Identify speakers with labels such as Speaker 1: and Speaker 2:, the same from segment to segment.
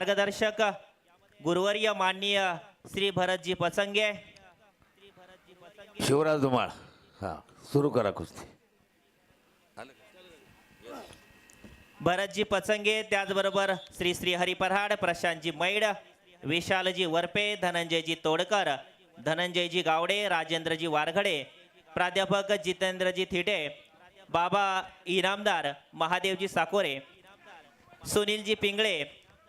Speaker 1: मार्गदर्शक गुरुवर्य माननीय श्री भरतजी पचंगे
Speaker 2: शिवराज धुमाळ. हा सुरू करा कुस्ती.
Speaker 1: भरतजी पचंगे त्याचबरोबर श्री श्री हरी पराड प्रशांतजी मैड विशालजी वरपे धनंजयजी तोडकर धनंजयजी गावडे राजेंद्रजी वारघडे प्राध्यापक जितेंद्रजी थिटे बाबा इनामदार महादेवजी साकोरे सुनीलजी पिंगळे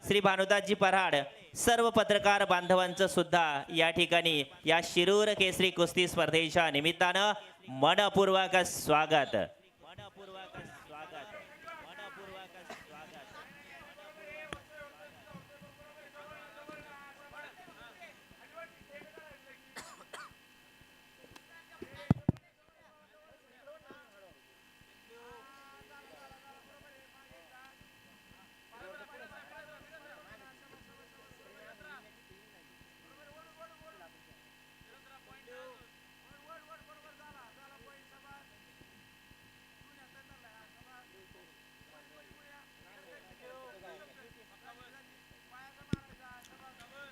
Speaker 1: श्री भानुदासजी पराड सर्व पत्रकार बांधवांचं सुद्धा या ठिकाणी या शिरूर केसरी कुस्ती स्पर्धेच्या निमित्तानं मनपूर्वक स्वागत. मनपूर्वक स्वागत. मनपूर्वक स्वागत.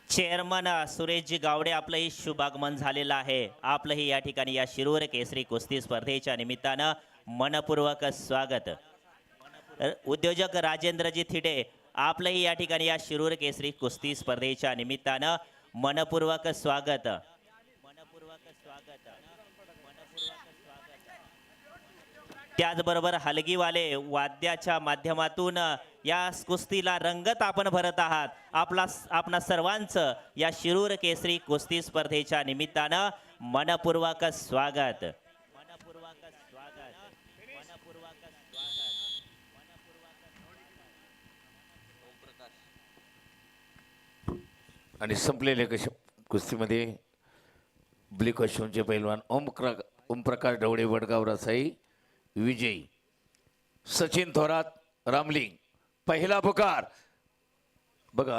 Speaker 1: चेअरमन सुरेशजी गावडे आपलंही शुभागमन झालेलं आहे. आपलंही या ठिकाणी या शिरूर केसरी कुस्ती स्पर्धेच्या निमित्तानं मनपूर्वक स्वागत. उद्योजक राजेंद्रजी थिटे आपलंही या ठिकाणी या शिरूर केसरी कुस्ती स्पर्धेच्या निमित्तानं मनपूर्वक स्वागत. मनपूर्वक स्वागत. मनपूर्वक स्वागत. त्याचबरोबर हलगीवाले वाद्याच्या माध्यमातून या कुस्तीला रंगत आपण भरत आहात. आपला आपणा सर्वांचं या शिरूर केसरी कुस्ती स्पर्धेच्या निमित्तानं मनपूर्वक स्वागत. मनपूर्वक स्वागत स्वागत
Speaker 2: आणि संपलेले कश कुस्तीमध्ये ब्लिक अश्वनचे पैलवान ओमक्र ओमप्रकाश ढवळे वडगाव रसाई विजयी. सचिन थोरात रामलिंग. पहिला पुकार. बघा.